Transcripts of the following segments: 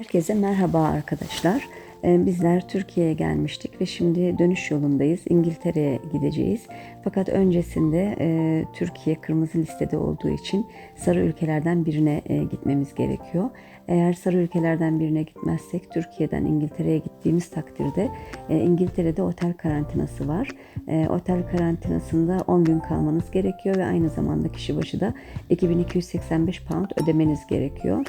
Herkese merhaba arkadaşlar. Ee, Bizler Türkiye'ye gelmiştik ve şimdi dönüş yolundayız. İngiltere'ye gideceğiz. Fakat öncesinde e, Türkiye kırmızı listede olduğu için sarı ülkelerden birine e, gitmemiz gerekiyor. Eğer sarı ülkelerden birine gitmezsek Türkiye'den İngiltere'ye gittiğimiz takdirde e, İngiltere'de otel karantinası var. Otel karantinasında 10 gün kalmanız gerekiyor ve aynı zamanda kişi başı da 2285 pound ödemeniz gerekiyor.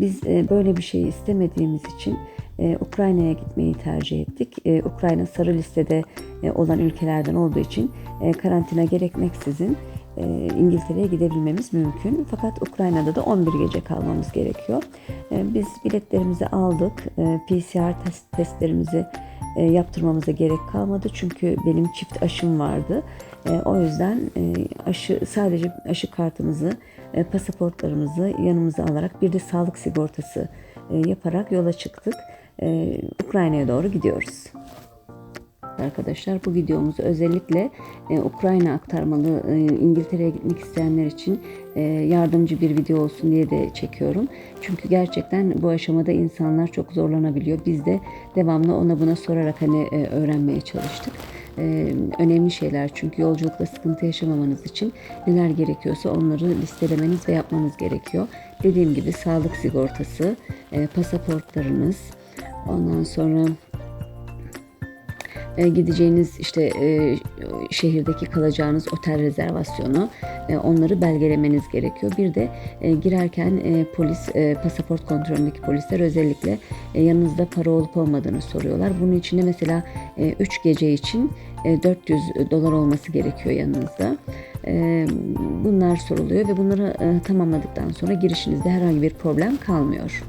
Biz e, böyle bir şey istemediğimiz için e, Ukrayna'ya gitmeyi tercih ettik. E, Ukrayna sarı listede olan ülkelerden olduğu için karantina gerekmeksizin İngiltere'ye gidebilmemiz mümkün. Fakat Ukrayna'da da 11 gece kalmamız gerekiyor. Biz biletlerimizi aldık. PCR test, testlerimizi yaptırmamıza gerek kalmadı. Çünkü benim çift aşım vardı. E, o yüzden e, aşı sadece aşı kartımızı, e, pasaportlarımızı yanımıza alarak bir de sağlık sigortası e, yaparak yola çıktık. E, Ukrayna'ya doğru gidiyoruz. Arkadaşlar bu videomuzu özellikle e, Ukrayna aktarmalı e, İngiltere'ye gitmek isteyenler için e, yardımcı bir video olsun diye de çekiyorum. Çünkü gerçekten bu aşamada insanlar çok zorlanabiliyor. Biz de devamlı ona buna sorarak hani e, öğrenmeye çalıştık. E, önemli şeyler çünkü yolculukta sıkıntı yaşamamanız için neler gerekiyorsa onları listelemeniz ve yapmanız gerekiyor. Dediğim gibi sağlık sigortası, e, pasaportlarınız, ondan sonra e, gideceğiniz işte e, şehirdeki kalacağınız otel rezervasyonu e, onları belgelemeniz gerekiyor. Bir de e, girerken e, polis e, pasaport kontrolündeki polisler özellikle e, yanınızda para olup olmadığını soruyorlar. Bunun için de mesela 3 gece için e, 400 dolar olması gerekiyor yanınızda. E, bunlar soruluyor ve bunları e, tamamladıktan sonra girişinizde herhangi bir problem kalmıyor.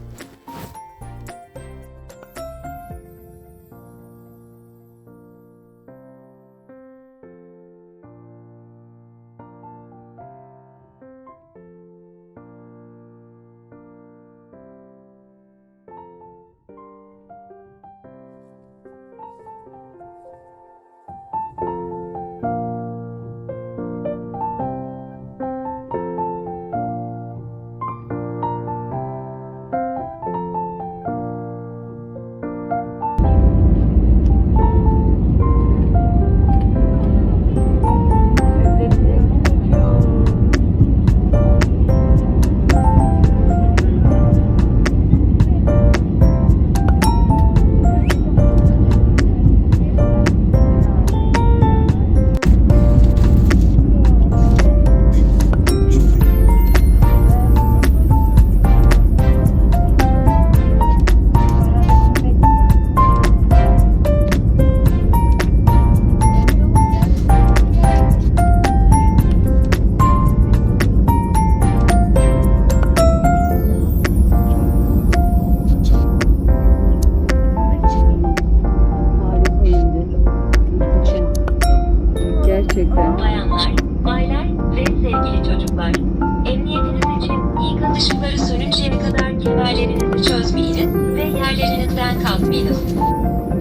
Kadar kemerlerinizi çözmeyiniz ve yerlerinizden kalkmayınız.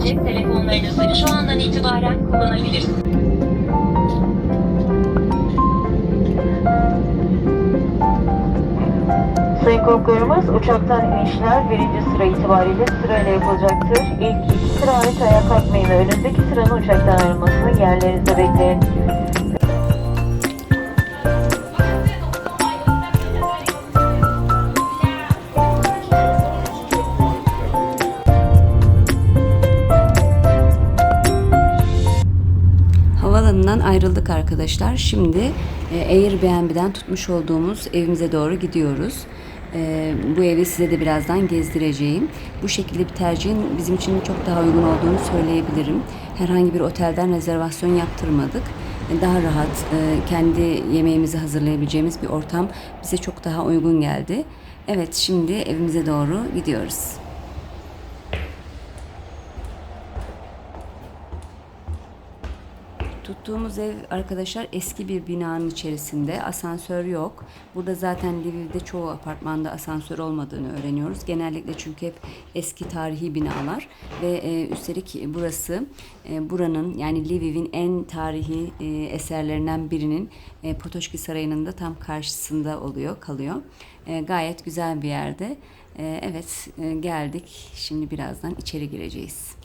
Cep telefonlarınızı şu andan itibaren kullanabilirsiniz. Sayın konuklarımız uçaktan inişler birinci sıra itibariyle sırayla yapılacaktır. İlk iki sıra ait ayağa kalkmayın ve önündeki sıranın uçaktan ayrılmasını yerlerinizde bekleyin. Arkadaşlar. Şimdi e, Airbnb'den tutmuş olduğumuz evimize doğru gidiyoruz. E, bu evi size de birazdan gezdireceğim. Bu şekilde bir tercihin bizim için çok daha uygun olduğunu söyleyebilirim. Herhangi bir otelden rezervasyon yaptırmadık. E, Daha rahat, kendi yemeğimizi hazırlayabileceğimiz bir ortam bize çok daha uygun geldi. Evet, şimdi evimize doğru gidiyoruz. Tuttuğumuz ev arkadaşlar eski bir binanın içerisinde. Asansör yok. Burada zaten Lviv'de çoğu apartmanda asansör olmadığını öğreniyoruz. Genellikle çünkü hep eski tarihi binalar ve e, üstelik burası e, buranın yani Lviv'in en tarihi e, eserlerinden birinin e, Potoşki Sarayı'nın da tam karşısında oluyor, kalıyor. E, gayet güzel bir yerde. Ee, evet e, geldik. Şimdi birazdan içeri gireceğiz.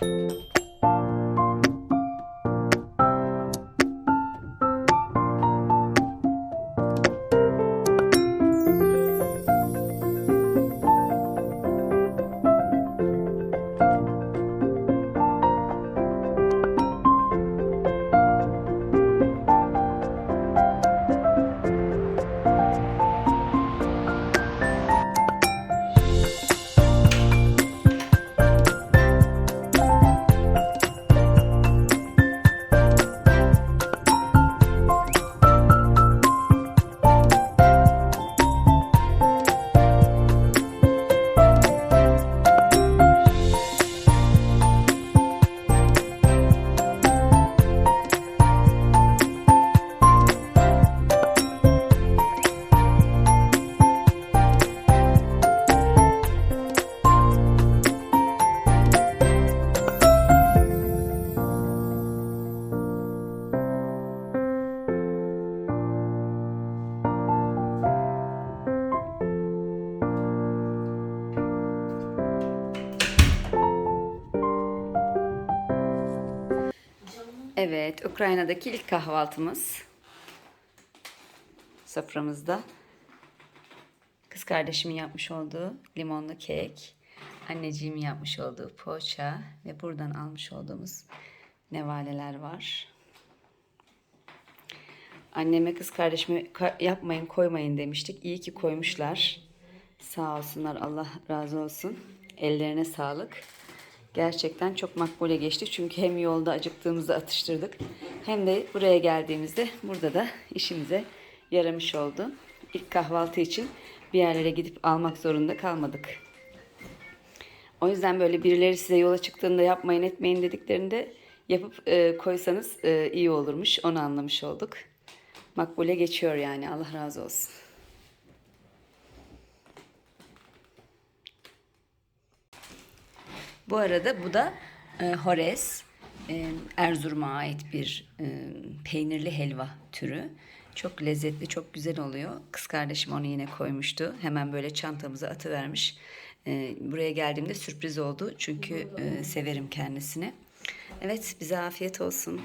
Música Evet, Ukrayna'daki ilk kahvaltımız. Soframızda. Kız kardeşimin yapmış olduğu limonlu kek, anneciğimin yapmış olduğu poğaça ve buradan almış olduğumuz nevaleler var. Anneme kız kardeşime "Ka- yapmayın koymayın demiştik. İyi ki koymuşlar. Sağ olsunlar Allah razı olsun. Ellerine sağlık. Gerçekten çok makbule geçti. Çünkü hem yolda acıktığımızda atıştırdık. Hem de buraya geldiğimizde burada da işimize yaramış oldu. İlk kahvaltı için bir yerlere gidip almak zorunda kalmadık. O yüzden böyle birileri size yola çıktığında yapmayın etmeyin dediklerinde yapıp e, koysanız e, iyi olurmuş. Onu anlamış olduk. Makbule geçiyor yani. Allah razı olsun. Bu arada bu da e, Hores. E, Erzurum'a ait bir e, peynirli helva türü. Çok lezzetli, çok güzel oluyor. Kız kardeşim onu yine koymuştu. Hemen böyle çantamıza atıvermiş. E, buraya geldiğimde sürpriz oldu. Çünkü e, severim kendisini. Evet, bize afiyet olsun.